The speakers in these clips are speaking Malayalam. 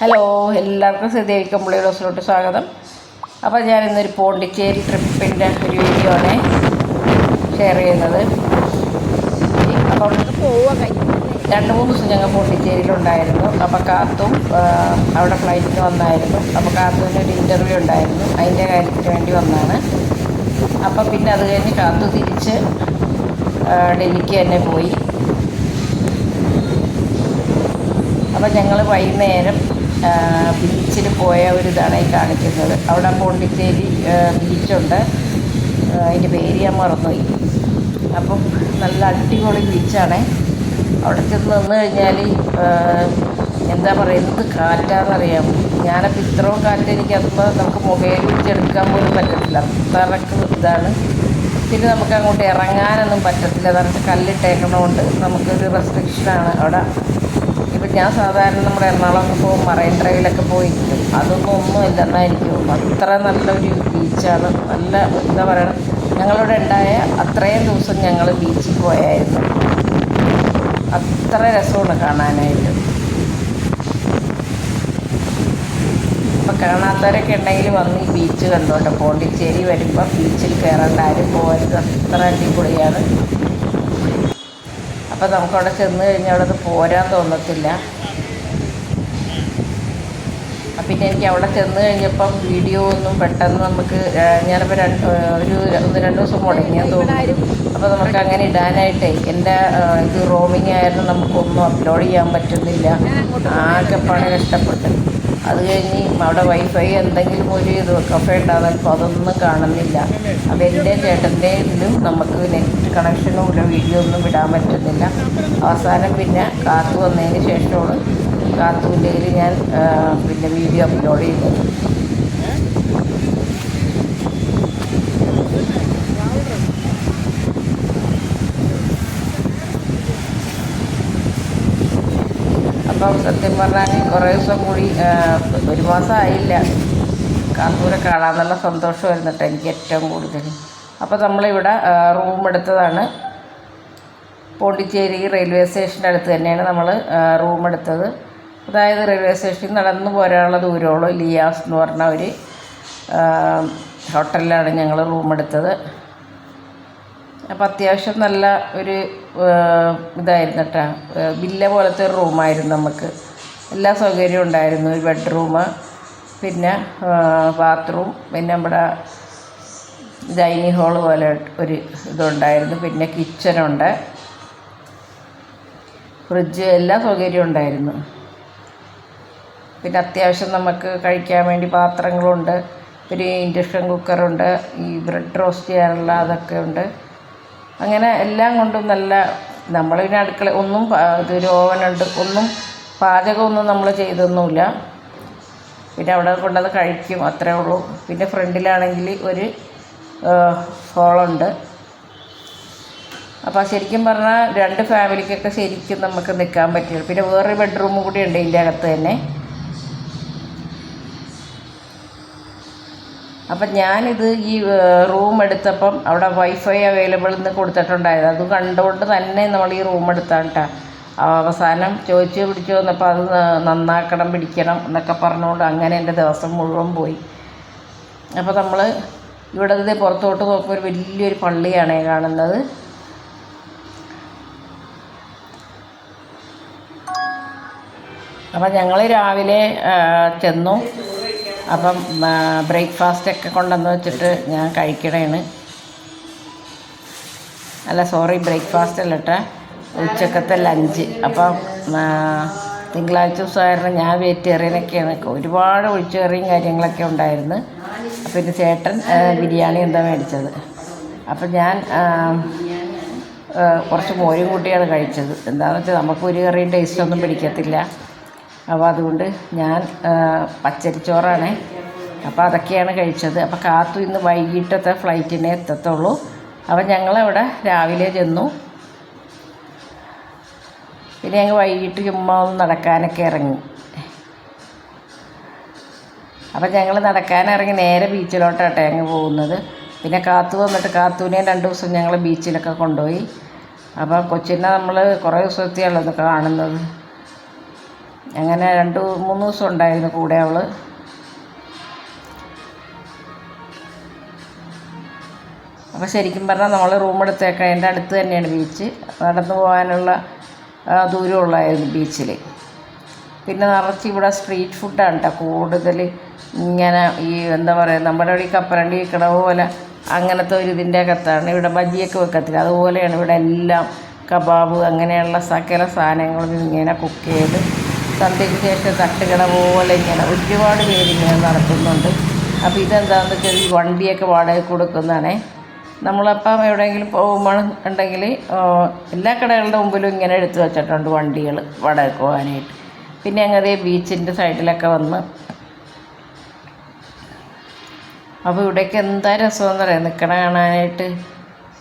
ഹലോ എല്ലാവർക്കും സ്ഥിതിയായിരിക്കും പുള്ളിയുടെ സ്വാഗതം. അപ്പോൾ ഞാൻ ഇന്നൊരു പോണ്ടിച്ചേരി ട്രിപ്പിന്റെ ഒരു വീഡിയോ ആണ് ഷെയർ ചെയ്യുന്നത്. അപ്പോൾ അവിടുന്ന് പോവുക രണ്ട് മൂന്ന് ദിവസം ഞങ്ങൾ പോണ്ടിച്ചേരിയിലുണ്ടായിരുന്നു. അപ്പോൾ കാത്തും അവിടെ ഫ്ലൈറ്റിന് വന്നായിരുന്നു. അപ്പോൾ കാത്തുവിന് ഒരു ഇന്റർവ്യൂ ഉണ്ടായിരുന്നു. അതിന്റെ കാര്യത്തിന് വേണ്ടി വന്നാണ്. അപ്പോൾ പിന്നെ അത് കഴിഞ്ഞ് കാത്തു തിരിച്ച് ഡൽഹിക്ക് തന്നെ പോയി. അപ്പോൾ ഞങ്ങൾ വൈകുന്നേരം ബീച്ചിൽ പോയ ഒരു ഇതാണ് ഈ കാണിക്കുന്നത്. അവിടെ പോണ്ടിച്ചേരി ബീച്ചുണ്ട്. അതിന്റെ പേര് ഞാൻ മറന്നുപോയി. അപ്പം നല്ല അടിപൊളി ബീച്ചാണ്. അവിടെ ചെന്ന് നിന്ന് കഴിഞ്ഞാൽ എന്താ പറയുക എന്ത് കാറ്റാണെന്നറിയാം ഞാനപ്പോൾ ഇത്രയും കാറ്റ് എനിക്ക് അപ്പോൾ നമുക്ക് മൊബൈൽ വെച്ചെടുക്കാൻ പോലും പറ്റത്തില്ല. അത്രയ്ക്ക് ഇതാണ്. പിന്നെ നമുക്ക് അങ്ങോട്ട് ഇറങ്ങാനൊന്നും പറ്റത്തില്ല. അതായത് കല്ലിട്ടേക്കണോണ്ട് നമുക്കൊരു റെസ്ട്രിക്ഷനാണ് അവിടെ. ഇപ്പം ഞാൻ സാധാരണ നമ്മുടെ എറണാകുളം പോകും മറൈൻ ഡ്രൈവിലൊക്കെ പോയിരിക്കും. അതൊന്നും ഒന്നും ഇല്ലെന്നായിരിക്കും അത്ര നല്ലൊരു ബീച്ചാണ്. നല്ല എന്താ പറയുക ഞങ്ങളിവിടെ ഉണ്ടായ അത്രയും ദിവസം ഞങ്ങൾ ബീച്ചിൽ പോയായിരുന്നു. അത്ര രസമാണ് കാണാനായിട്ട്. ഇപ്പം കാണാത്തവരൊക്കെ ഉണ്ടെങ്കിൽ വന്ന് ഈ ബീച്ച് കണ്ടോട്ടെ. പോണ്ടിച്ചേരി വരുമ്പോൾ ബീച്ചിൽ കയറേണ്ട ആരും പോകരുത്. അത്ര അടിപൊളിയാണ്. അപ്പം നമുക്കവിടെ ചെന്ന് കഴിഞ്ഞാൽ അവിടെ അത് പോരാൻ തോന്നത്തില്ല. പിന്നെ എനിക്ക് അവിടെ ചെന്ന് കഴിഞ്ഞപ്പം വീഡിയോ ഒന്നും പെട്ടെന്ന് നമുക്ക് ഞാനിപ്പോൾ രണ്ട് ഒരു ഒന്ന് രണ്ട് ദിവസം മുടങ്ങിയാൽ തോന്നുന്നു. അപ്പോൾ നമുക്ക് അങ്ങനെ ഇടാനായിട്ടേ എന്റെ ഇത് റോമിങ് ആയിരുന്നു നമുക്കൊന്നും അപ്ലോഡ് ചെയ്യാൻ പറ്റുന്നില്ല. ആകെപ്പാടെ കഷ്ടപ്പെട്ട്. അത് കഴിഞ്ഞ് അവിടെ വൈഫൈ എന്തെങ്കിലും ഒരു ഇത് കഫേ ഉണ്ടാകുമ്പോൾ അതൊന്നും കാണുന്നില്ല. അപ്പോൾ എന്റെ ചേട്ടന്റെ ഇതിലും നമുക്ക് നെറ്റ് കണക്ഷനും ഇല്ല വീഡിയോ ഒന്നും വിടാൻ പറ്റുന്നില്ല. അവസാനം പിന്നെ കാത്തു വന്നതിന് ശേഷമാണ് കാത്തുവിന്റെ കയ്യിൽ ഞാൻ പിന്നെ വീഡിയോ അപ്ലോഡ് ചെയ്തത്. അപ്പം സത്യം പറഞ്ഞാൽ കുറേ ദിവസം കൂടി ഒരു മാസം ആയില്ല കാത്തൂരെ കാണാമെന്നുള്ള സന്തോഷമായിരുന്നു കേട്ടോ എനിക്ക് ഏറ്റവും കൂടുതൽ. അപ്പോൾ നമ്മളിവിടെ റൂം എടുത്തതാണ്. പോണ്ടിച്ചേരി റെയിൽവേ സ്റ്റേഷന്റെ അടുത്ത് തന്നെയാണ് നമ്മൾ റൂം എടുത്തത്. അതായത് റെയിൽവേ സ്റ്റേഷനിൽ നടന്നു പോരാനുള്ള ദൂരമുള്ളൂ. ലിയാസ് എന്ന് പറഞ്ഞ ഒരു ഹോട്ടലിലാണ് ഞങ്ങൾ റൂം എടുത്തത്. അപ്പോൾ അത്യാവശ്യം നല്ല ഒരു ഇതായിരുന്നു കേട്ടോ വില്ല പോലത്തെ ഒരു റൂമായിരുന്നു നമുക്ക്. എല്ലാ സൗകര്യവും ഉണ്ടായിരുന്നു. ഒരു ബെഡ്റൂം പിന്നെ ബാത്റൂം പിന്നെ നമ്മുടെ ഡൈനിങ് ഹാൾ പോലെ ഒരു ഇതുണ്ടായിരുന്നു. പിന്നെ കിച്ചനുണ്ട് ഫ്രിഡ്ജ് എല്ലാ സൗകര്യവും ഉണ്ടായിരുന്നു. പിന്നെ അത്യാവശ്യം നമുക്ക് കഴിക്കാൻ വേണ്ടി പാത്രങ്ങളുണ്ട്. പിന്നെ ഇൻഡക്ഷൻ കുക്കറുണ്ട് ഈ ബ്രെഡ് റോസ്റ്റ് ചെയ്യാനുള്ള അതൊക്കെ ഉണ്ട്. അങ്ങനെ എല്ലാം കൊണ്ടും നല്ല നമ്മൾ അടുക്കള ഒന്നും ഇതൊരു ഓവനുണ്ട് ഒന്നും പാചകമൊന്നും നമ്മൾ ചെയ്തൊന്നുമില്ല. പിന്നെ അവിടെ കൊണ്ടത് കഴിക്കും അത്രേ ഉള്ളൂ. പിന്നെ ഫ്രണ്ടിലാണെങ്കിൽ ഒരു ഹോളുണ്ട് അപ്പോൾ ശരിക്കും പറഞ്ഞാൽ രണ്ട് ഫാമിലിക്കൊക്കെ ശരിക്കും നമുക്ക് നിൽക്കാൻ പറ്റില്ല. പിന്നെ വേറൊരു ബെഡ്റൂം കൂടി ഉണ്ട് ഇതിന്റെ അകത്ത് തന്നെ. അപ്പം ഞാനിത് ഈ റൂം എടുത്തപ്പം അവിടെ വൈഫൈ അവൈലബിൾ എന്ന് കൊടുത്തിട്ടുണ്ടായത് അത് കണ്ടുകൊണ്ട് തന്നെ നമ്മൾ ഈ റൂം എടുത്താണ് കേട്ടോ അവസാനം ചോദിച്ചു പിടിച്ചു വന്നപ്പോൾ അത് നന്നാക്കണം പിടിക്കണം എന്നൊക്കെ പറഞ്ഞുകൊണ്ട് അങ്ങനെ എന്റെ ദിവസം മുഴുവൻ പോയി. അപ്പോൾ നമ്മൾ ഇവിടെ നിന്ന് പുറത്തോട്ട് നോക്കുമ്പോൾ ഒരു വലിയൊരു പള്ളിയാണ് കാണുന്നത്. അപ്പം ഞങ്ങൾ രാവിലെ ചെന്നു. അപ്പം ബ്രേക്ക്ഫാസ്റ്റൊക്കെ കൊണ്ടുവന്ന് വെച്ചിട്ട് ഞാൻ കഴിക്കണേണ്. അല്ല സോറി ബ്രേക്ക്ഫാസ്റ്റ് അല്ല കേട്ടോ ഉച്ചക്കത്തെ ലഞ്ച് അപ്പം തിങ്കളാഴ്ച ദിവസമായിരുന്നു ഞാൻ വെജിറ്റേറിയനൊക്കെയാണ് ഒരുപാട് ഒഴിച്ചുകറിയും കാര്യങ്ങളൊക്കെ ഉണ്ടായിരുന്നു. അപ്പം ഇത് ചേട്ടൻ ബിരിയാണി എന്താ മേടിച്ചത്? അപ്പം ഞാൻ കുറച്ച് മോരും കൂട്ടിയാണ് കഴിച്ചത്. എന്താണെന്ന് വെച്ചാൽ നമുക്ക് ഒരു കറിയും ടേസ്റ്റ് ഒന്നും പിടിക്കത്തില്ല. അപ്പോൾ അതുകൊണ്ട് ഞാൻ പച്ചരിച്ചോറാണ്. അപ്പോൾ അതൊക്കെയാണ് കഴിച്ചത്. അപ്പോൾ കാത്തു ഇന്ന് വൈകിട്ടത്തെ ഫ്ലൈറ്റിനെ എത്തത്തുള്ളൂ. അപ്പോൾ ഞങ്ങളവിടെ രാവിലെ ചെന്നു. പിന്നെ ഞങ്ങൾ വൈകിട്ട് ചുമ്മാ ഒന്ന് നടക്കാനൊക്കെ ഇറങ്ങി. അപ്പം ഞങ്ങൾ നടക്കാനിറങ്ങി നേരെ ബീച്ചിലോട്ടാട്ടെ ഞങ്ങൾ പോകുന്നത്. പിന്നെ കാത്തു വന്നിട്ട് കാത്തുവിനെയും രണ്ട് ദിവസം ഞങ്ങൾ ബീച്ചിലൊക്കെ കൊണ്ടുപോയി. അപ്പോൾ കൊച്ചിനെ നമ്മൾ കുറേ ദിവസത്തെയുള്ളത് കാണുന്നത്. അങ്ങനെ രണ്ട് മൂന്ന് ദിവസം ഉണ്ടായിരുന്നു കൂടെ അവൾ അപ്പോൾ ശരിക്കും പറഞ്ഞാൽ നമ്മൾ റൂം എടുത്തേക്കാൻ അതിന്റെ അടുത്ത് തന്നെയാണ് ബീച്ച് നടന്നു പോകാനുള്ള ദൂരമുള്ളായിരുന്നു ബീച്ചിൽ പിന്നെ നിറച്ച് ഇവിടെ സ്ട്രീറ്റ് ഫുഡാണ് കേട്ടോ കൂടുതൽ ഇങ്ങനെ ഈ എന്താ പറയുക നമ്മുടെ ഇവിടെ ഈ കപ്പലണ്ടി വിൽക്കണ പോലെ അങ്ങനത്തെ ഒരു ഇതിന്റെ അകത്താണ്. ഇവിടെ ബജിയൊക്കെ വെക്കത്തില്ല. അതുപോലെയാണ് ഇവിടെ എല്ലാം കബാബ് അങ്ങനെയുള്ള സകല സാധനങ്ങളും ഇങ്ങനെ കുക്ക് ചെയ്ത് സന്ധ്യയ്ക്ക് ശേഷം തട്ടുകട പോലെ ഇങ്ങനെ ഒരുപാട് പേര് ഇങ്ങനെ നടത്തുന്നുണ്ട്. അപ്പോൾ ഇതെന്താണെന്ന് വെച്ചാൽ ഈ വണ്ടിയൊക്കെ വാടക കൊടുക്കുന്നതാണേ. നമ്മളപ്പം എവിടെയെങ്കിലും പോകുമ്പോൾ ഉണ്ടെങ്കിൽ എല്ലാ കടകളുടെ മുമ്പിലും ഇങ്ങനെ എടുത്തു വെച്ചിട്ടുണ്ട് വണ്ടികൾ വാടകയ്ക്ക് പോകാനായിട്ട്. പിന്നെ അങ്ങനെ ബീച്ചിന്റെ സൈഡിലൊക്കെ വന്ന്. അപ്പോൾ ഇവിടേക്ക് എന്താ രസമെന്ന് പറയാം നിൽക്കണ കാണാനായിട്ട്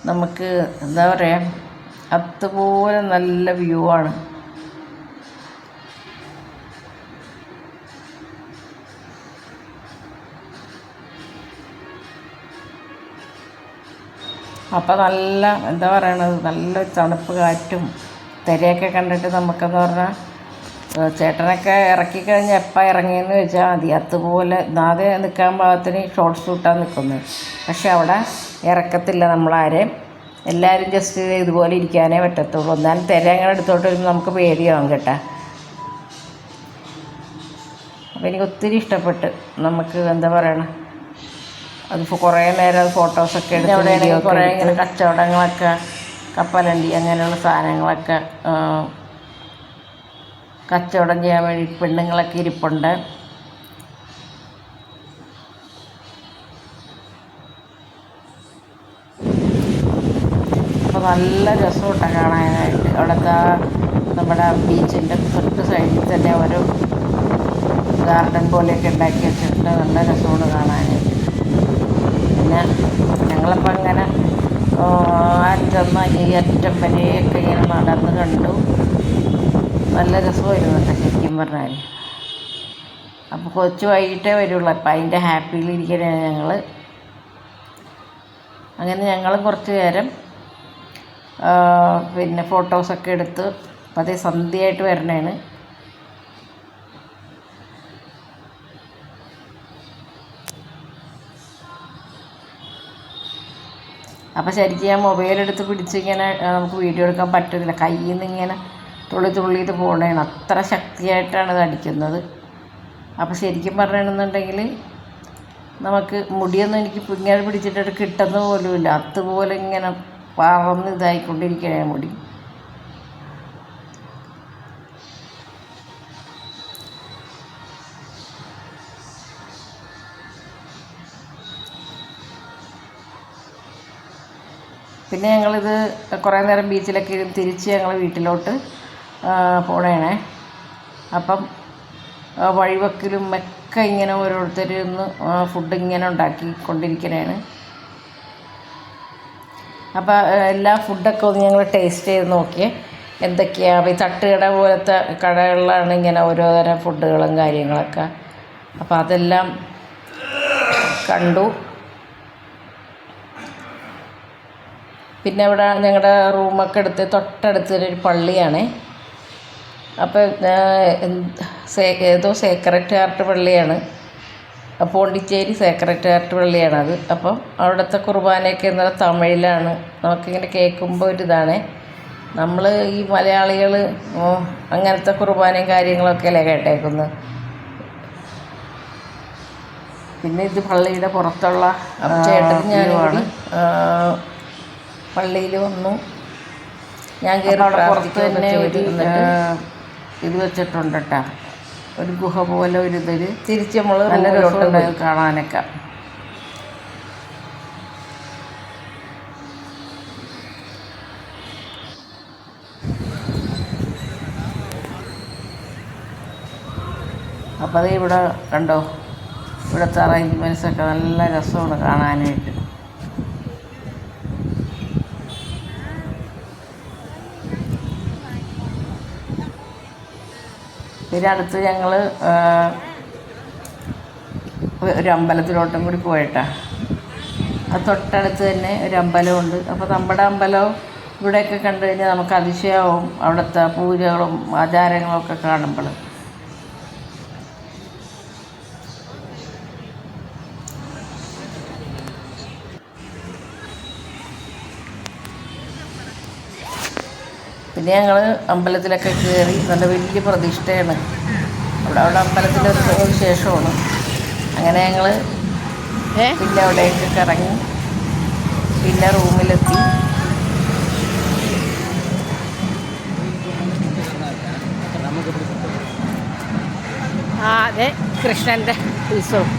നമുക്ക് എന്താ പറയുക അതുപോലെ നല്ല വ്യൂ ആണ്. അപ്പോൾ നല്ല എന്താ പറയണത് നല്ല തണുപ്പ് കാറ്റും തിരയൊക്കെ കണ്ടിട്ട് നമുക്കെന്ന് പറഞ്ഞാൽ ചേട്ടനൊക്കെ ഇറക്കി കഴിഞ്ഞാൽ എപ്പോൾ ഇറങ്ങിയെന്ന് വെച്ചാൽ മതി. അതുപോലെ നാതെ നിൽക്കാൻ പാകത്തിന് ഷോർട്ട് ഷൂട്ടാണ് നിൽക്കുന്നത് പക്ഷെ അവിടെ ഇറക്കത്തില്ല നമ്മളാരെയും. എല്ലാവരും ജസ്റ്റ് ഇതുപോലെ ഇരിക്കാനേ പറ്റത്തുള്ളൂ. എന്നാലും തിര അങ്ങനെ എടുത്തോട്ട് വരുമ്പോൾ നമുക്ക് പേടിയാവും കേട്ടാ. അപ്പോൾ എനിക്ക് ഒത്തിരി ഇഷ്ടപ്പെട്ട് നമുക്ക് എന്താ പറയണ അതിപ്പോൾ കുറേ നേരം ഫോട്ടോസൊക്കെ എടുത്ത് വീഡിയോ കുറേ ഇങ്ങനെ കച്ചവടങ്ങളൊക്കെ കപ്പലണ്ടി അങ്ങനെയുള്ള സാധനങ്ങളൊക്കെ കച്ചവടം ചെയ്യാൻ വേണ്ടി പെണ്ണുങ്ങളൊക്കെ ഇരിപ്പുണ്ട്. അപ്പോൾ നല്ല രസമുണ്ട് കാണാനായിട്ട്. അവിടുത്തെ നമ്മുടെ ബീച്ചിന്റെ തൊട്ട് സൈഡിൽ തന്നെ ഒരു ഗാർഡൻ പോലെയൊക്കെ ഉണ്ടാക്കി വെച്ചിട്ടുണ്ട്. നല്ല രസമാണ് കാണാനായിട്ട്. പിന്നെ ഞങ്ങളപ്പോൾ അങ്ങനെ അറ്റന്ന് ഈ അറ്റം ഇങ്ങനെ നടന്ന് കണ്ടു. നല്ല രസമായിരുന്നു കേട്ടോ ശരിക്കും പറഞ്ഞാൽ അപ്പോൾ കൊച്ചു വൈകിട്ടേ വരുള്ളൂ. അപ്പം അതിന്റെ ഹാപ്പിയിലിരിക്കാനാണ് ഞങ്ങൾ അങ്ങനെ ഞങ്ങൾ കുറച്ച് നേരം പിന്നെ ഫോട്ടോസൊക്കെ എടുത്ത് അപ്പം അതേ സന്ധ്യയായിട്ട് വരണേണ്. അപ്പോൾ ശരിക്കും ഞാൻ മൊബൈലെടുത്ത് പിടിച്ചിങ്ങനെ നമുക്ക് വീഡിയോ എടുക്കാൻ പറ്റുന്നില്ല. കയ്യിൽ നിന്ന് ഇങ്ങനെ തുള്ളി തുള്ളിയിട്ട് പോകണേണ് അത്ര ശക്തിയായിട്ടാണ് ഇത് അടിക്കുന്നത്. അപ്പോൾ ശരിക്കും പറയണമെന്നുണ്ടെങ്കിൽ നമുക്ക് മുടിയൊന്നും എനിക്ക് ഇങ്ങനെ പിടിച്ചിട്ട് കിട്ടുന്ന പോലുമില്ല. അതുപോലെ ഇങ്ങനെ പറന്ന് ഇതായിക്കൊണ്ടിരിക്കുകയാണ് മുടി. പിന്നെ ഞങ്ങളിത് കുറേ നേരം ബീച്ചിലൊക്കെ തിരിച്ച് ഞങ്ങൾ വീട്ടിലോട്ട് പോണേണേ. അപ്പം വഴിവക്കിലും ഒക്കെ ഇങ്ങനെ ഓരോരുത്തർ ഒന്ന് ഫുഡ് ഇങ്ങനെ ഉണ്ടാക്കി കൊണ്ടിരിക്കണേണ് അപ്പോൾ എല്ലാ ഫുഡൊക്കെ ഒന്ന് ഞങ്ങൾ ടേസ്റ്റ് ചെയ്ത് നോക്കിയേ. എന്തൊക്കെയാണ് ഈ തട്ടുകട പോലത്തെ കടകളിലാണ് ഇങ്ങനെ ഓരോ തരം ഫുഡുകളും കാര്യങ്ങളൊക്കെ. അപ്പോൾ അതെല്ലാം കണ്ടു. പിന്നെ ഇവിടെ ഞങ്ങളുടെ റൂമൊക്കെ എടുത്ത് തൊട്ടടുത്തൊരു പള്ളിയാണേ. അപ്പോൾ ഏതോ സേക്രട്ട് ഹാർട്ട് പള്ളിയാണ്. പോണ്ടിച്ചേരി സേക്രട്ട് ഹാർട്ട് പള്ളിയാണത്. അപ്പം അവിടുത്തെ കുർബാനയൊക്കെ എന്ന് പറഞ്ഞാൽ തമിഴിലാണ്. നമുക്കിങ്ങനെ കേൾക്കുമ്പോൾ ഒരിതാണേ നമ്മൾ ഈ മലയാളികൾ അങ്ങനത്തെ കുർബാനയും കാര്യങ്ങളൊക്കെ അല്ലേ കേട്ടേക്കുന്നത് പിന്നെ ഇത് പള്ളിയുടെ പുറത്തുള്ള ചേട്ടൻ ഞാനുമാണ് പള്ളിയിൽ വന്നു. ഞാൻ കയറി അവിടെ പുറത്ത് തന്നെ ഒരു ഇത് വെച്ചിട്ടുണ്ട് കേട്ടോ ഒരു ഗുഹ പോലെ ഒരു ഇതിൽ തിരിച്ച് നമ്മൾ നല്ല രസമുണ്ട് കാണാനൊക്കെ. അപ്പോൾ അത് ഇവിടെ കണ്ടോ? ഇവിടുത്തെ അറേഞ്ച്മെന്റ്സൊക്കെ നല്ല രസമാണ് കാണാനായിട്ട്. പിന്നെ അടുത്ത് ഞങ്ങൾ ഒരു അമ്പലത്തിലോട്ടും കൂടി പോയിട്ടാ. അത് തൊട്ടടുത്ത് തന്നെ ഒരു അമ്പലമുണ്ട്. അപ്പോൾ നമ്മുടെ അമ്പലവും ഇവിടെയൊക്കെ കണ്ടു കഴിഞ്ഞാൽ നമുക്ക് അതിശയമാവും അവിടുത്തെ പൂജകളും ആചാരങ്ങളും ഒക്കെ കാണുമ്പോൾ പിന്നെ ഞങ്ങൾ അമ്പലത്തിലൊക്കെ കയറി നല്ല വലിയ പ്രതിഷ്ഠയാണ്. അവിടെ അവിടെ അമ്പലത്തിന്റെ ഒരു ശേഷമാണ് അങ്ങനെ ഞങ്ങൾ പിന്നെ അവിടേക്ക് കറങ്ങി പിന്നെ റൂമിലെത്തി. ആ അതെ കൃഷ്ണന്റെ ഉത്സവം.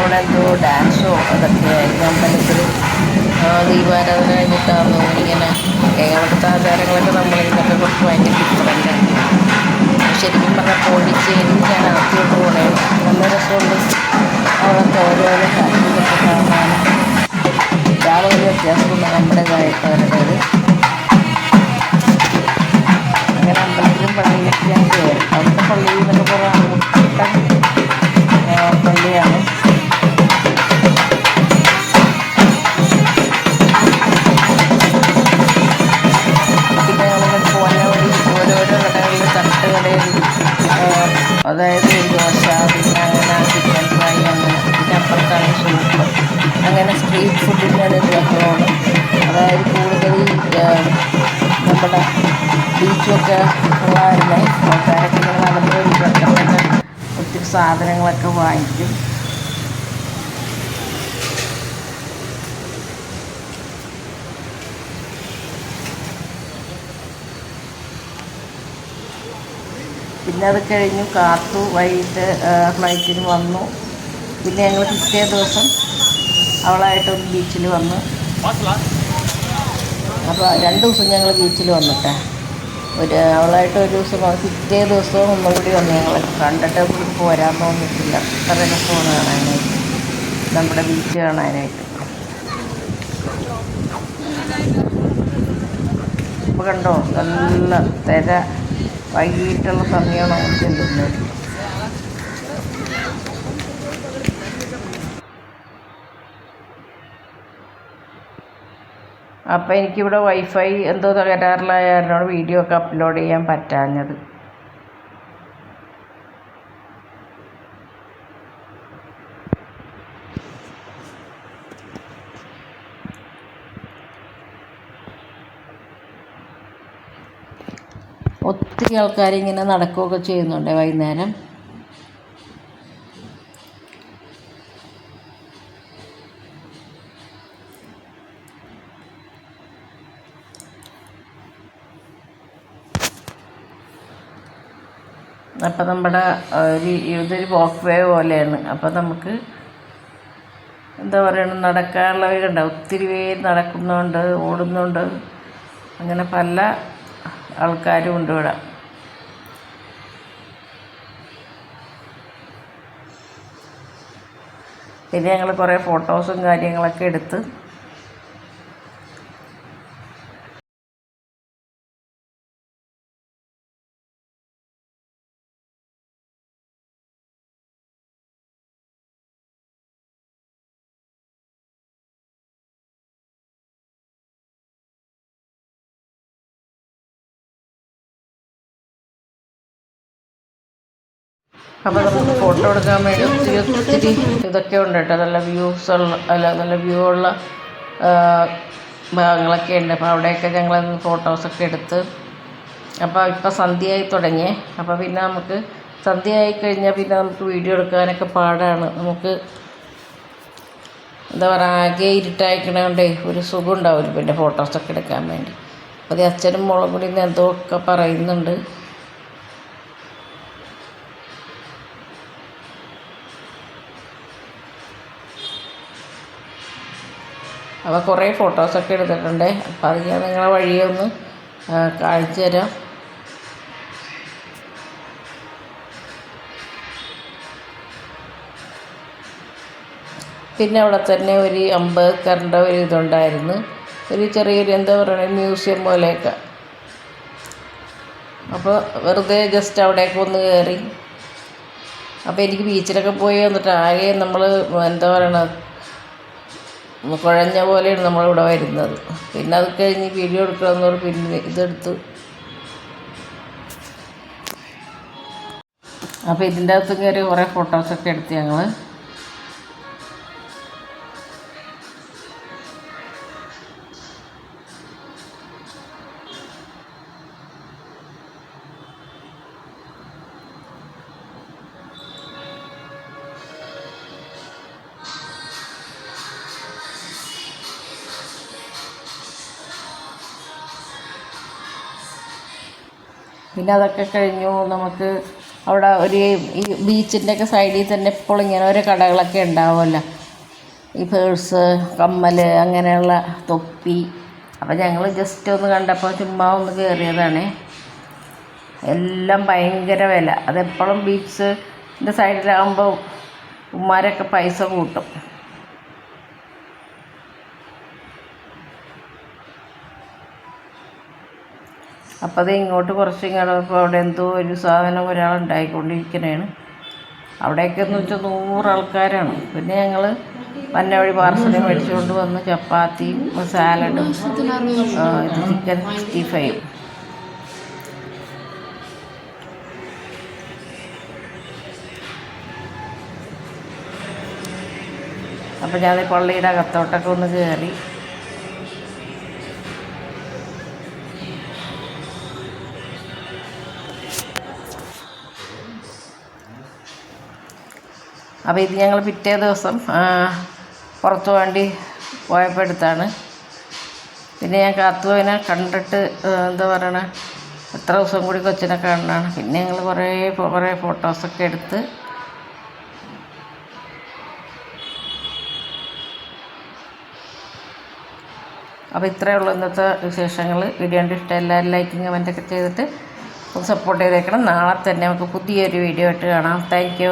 അവിടെ എന്തോ ഡാൻസോ അതൊക്കെ ആയിരുന്നു അമ്പലത്തിൽ ദീപാരാധന കഴിഞ്ഞിട്ടാണ് ഇങ്ങനെ കേരളത്തെ ആചാരങ്ങളൊക്കെ നമ്മളിതൊക്കെ കുറച്ച് ഭയങ്കര ഡിഫറന്റാണ് ശരിക്കും പറഞ്ഞാൽ പോണ്ടിച്ചേരി ഞാൻ ആദ്യമായിട്ട് പോണേ. നല്ല രസമുണ്ട്. അവിടുത്തെ ഓരോരോ കാര്യങ്ങളൊക്കെ കാണാനും യാതൊരു വ്യത്യാസമുണ്ട് നമ്മുടേതായിട്ട് അവരുടേത് അങ്ങനെ അമ്പലത്തിലും പള്ളിയിലൊക്കെ ഞാൻ കയറി അവിടുത്തെ പള്ളിയിൽ നിന്നൊക്കെ മുട്ടൻ പള്ളിയാണ്. അതായത് ദോശ പിന്നെ അങ്ങനെ ചിക്കൻ ഫ്രൈ അങ്ങനെ പിന്നെ അപ്പുറത്താണ് സൂപ്പ് അങ്ങനെ സ്ട്രീറ്റ് ഫുഡിന്റെ ബഹളമാണ് അതായത് കൂടുതൽ നമ്മുടെ ബീച്ചൊക്കെ ഉള്ളായിരുന്നേ ആൾക്കാരൊക്കെ നടന്നു ഒത്തിരി സാധനങ്ങളൊക്കെ വാങ്ങിക്കും. പിന്നെ അത് കഴിഞ്ഞു കാത്തു വൈകിട്ട് ഫ്ലൈറ്റിന് വന്നു. പിന്നെ ഞങ്ങൾ പിറ്റേ ദിവസം അവളായിട്ടൊന്ന് ബീച്ചിൽ വന്നു. അപ്പോൾ രണ്ട് ദിവസം ഞങ്ങൾ ബീച്ചിൽ വന്നിട്ടേ. ഒരു അവളായിട്ട് ഒരു ദിവസം. പിറ്റേ ദിവസവും ഒന്നുകൂടി വന്നു ഞങ്ങൾ കണ്ടിട്ട് പോരാൻ തോന്നിയിട്ടില്ല. അത്ര രസമാണ് കാണാനായിട്ട്. നമ്മുടെ ബീച്ച് കാണാനായിട്ട്. ഇപ്പോൾ കണ്ടോ? നല്ല തിര. വൈകിട്ടുള്ള സമയമാണ് ചെല്ലുന്നത്. അപ്പോൾ എനിക്കിവിടെ വൈഫൈ എന്തോ തകരാറിലായ വീഡിയോ ഒക്കെ അപ്ലോഡ് ചെയ്യാൻ പറ്റാഞ്ഞത്. ഒത്തിരി ആൾക്കാർ ഇങ്ങനെ നടക്കുകയൊക്കെ ചെയ്യുന്നുണ്ട് വൈകുന്നേരം. അപ്പം നമ്മുടെ ഒരു ഇതൊരു വോക്ക് വേ പോലെയാണ്. അപ്പം നമുക്ക് എന്താ പറയുക നടക്കാനുള്ളവരുണ്ട് ഒത്തിരി പേര് നടക്കുന്നുണ്ട് ഓടുന്നുണ്ട്. അങ്ങനെ പല ആൾക്കാരും ഉണ്ട് ഇവിടെ. പിന്നെ ഞങ്ങൾ കുറേ ഫോട്ടോസും കാര്യങ്ങളൊക്കെ എടുത്ത് അപ്പോൾ നമുക്ക് ഫോട്ടോ എടുക്കാൻ വേണ്ടി ഒത്തിരി ഒത്തിരി ഇതൊക്കെ ഉണ്ട് കേട്ടോ. നല്ല വ്യൂസ് ഉള്ള അല്ല നല്ല വ്യൂ ഉള്ള ഭാഗങ്ങളൊക്കെ ഉണ്ട്. അപ്പോൾ അവിടെയൊക്കെ ഞങ്ങൾ ഫോട്ടോസൊക്കെ എടുത്ത്. അപ്പോൾ ഇപ്പോൾ സന്ധ്യയായി തുടങ്ങിയേ. അപ്പോൾ പിന്നെ നമുക്ക് സന്ധ്യയായി കഴിഞ്ഞാൽ പിന്നെ നമുക്ക് വീഡിയോ എടുക്കാനൊക്കെ പാടാണ്. നമുക്ക് എന്താ പറയുക ആകെ ഇരുട്ടായിക്കണോണ്ടേ ഒരു സുഖം ഉണ്ടാവില്ല പിന്നെ ഫോട്ടോസൊക്കെ എടുക്കാൻ വേണ്ടി. അപ്പോൾ അച്ഛനും മോളും എന്തോ ഒക്കെ പറയുന്നുണ്ട്. അപ്പോൾ കുറേ ഫോട്ടോസൊക്കെ എടുത്തിട്ടുണ്ട്. അപ്പോൾ അത് ഞാൻ നിങ്ങളെ വഴിയെ ഒന്ന് കാണിച്ചു തരാം. പിന്നെ അവിടെ തന്നെ ഒരു അമ്പേദ്കറിന്റെ ഒരു ഇതുണ്ടായിരുന്നു. ഒരു ചെറിയൊരു എന്താ പറയുക മ്യൂസിയം പോലെയൊക്കെ. അപ്പോൾ വെറുതെ ജസ്റ്റ് അവിടെയൊക്കെ ഒന്ന് കയറി അപ്പോൾ എനിക്ക് ബീച്ചിലൊക്കെ പോയി വന്നിട്ട് ആകെ നമ്മൾ എന്താ പറയണത് ഒന്ന് കുഴഞ്ഞ പോലെയാണ് നമ്മളിവിടെ വരുന്നത്. പിന്നെ അത് കഴിഞ്ഞ് വീഡിയോ കൊടുക്കണമെന്ന് പറഞ്ഞ് പിന്നെ ഇതെടുത്ത്. അപ്പോൾ ഇതിന്റെ അകത്തും കയറി കുറേ ഫോട്ടോസൊക്കെ എടുത്ത് ഞങ്ങൾ പിന്നെ അതൊക്കെ കഴിഞ്ഞു നമുക്ക് അവിടെ ഒരു ഈ ബീച്ചിന്റെ ഒക്കെ സൈഡിൽ തന്നെ ഇപ്പോൾ ഇങ്ങനെ ഓരോ കടകളൊക്കെ ഉണ്ടാവുമല്ലോ. ഈ പേഴ്സ് കമ്മൽ അങ്ങനെയുള്ള തൊപ്പി. അപ്പോൾ ഞങ്ങൾ ജസ്റ്റ് ഒന്ന് കണ്ടപ്പോൾ ചുമ്മാ ഒന്ന് കയറിയതാണ്. എല്ലാം ഭയങ്കര വില. അതെപ്പോഴും ബീച്ചിന്റെ സൈഡിലാകുമ്പോൾ ഉമ്മാരൊക്കെ പൈസ കൂട്ടും. അപ്പോൾ അത് ഇങ്ങോട്ട് കുറച്ച് ഇങ്ങോട്ട് അവിടെ എന്തോ ഒരു സാധനം ഒരാൾ ഉണ്ടായിക്കൊണ്ടിരിക്കണേണ്. അവിടെയൊക്കെ എന്ന് വെച്ചാൽ നൂറ് ആൾക്കാരാണ്. പിന്നെ ഞങ്ങൾ വന്ന വഴി പാർസൽ മേടിച്ചുകൊണ്ട് വന്ന് ചപ്പാത്തിയും സാലഡും ചിക്കൻ സിക്സ്റ്റി ഫൈവ് അപ്പോൾ ഞാൻ പള്ളിയുടെ അകത്തോട്ടൊക്കെ ഒന്ന് കയറി അപ്പോൾ ഇത് ഞങ്ങൾ പിറ്റേ ദിവസം പുറത്ത് വേണ്ടി പോയപ്പോൾ എടുത്താണ്. പിന്നെ ഞാൻ കാത്തുവിനെ കണ്ടിട്ട് എന്താ പറയണ എത്ര ദിവസം കൂടി കൊച്ചിനെ കാണണം. പിന്നെ ഞങ്ങൾ കുറേ കുറേ ഫോട്ടോസൊക്കെ എടുത്ത് അപ്പോൾ ഇത്രയേ ഉള്ളൂ ഇന്നത്തെ വിശേഷങ്ങൾ വീഡിയോ ഉണ്ട് ഇഷ്ടം എല്ലാവരും ലൈക്കും കമന്റൊക്കെ ചെയ്തിട്ട് സപ്പോർട്ട് ചെയ്തേക്കണം. നാളെ തന്നെ നമുക്ക് പുതിയൊരു വീഡിയോ ആയിട്ട് കാണാം. താങ്ക്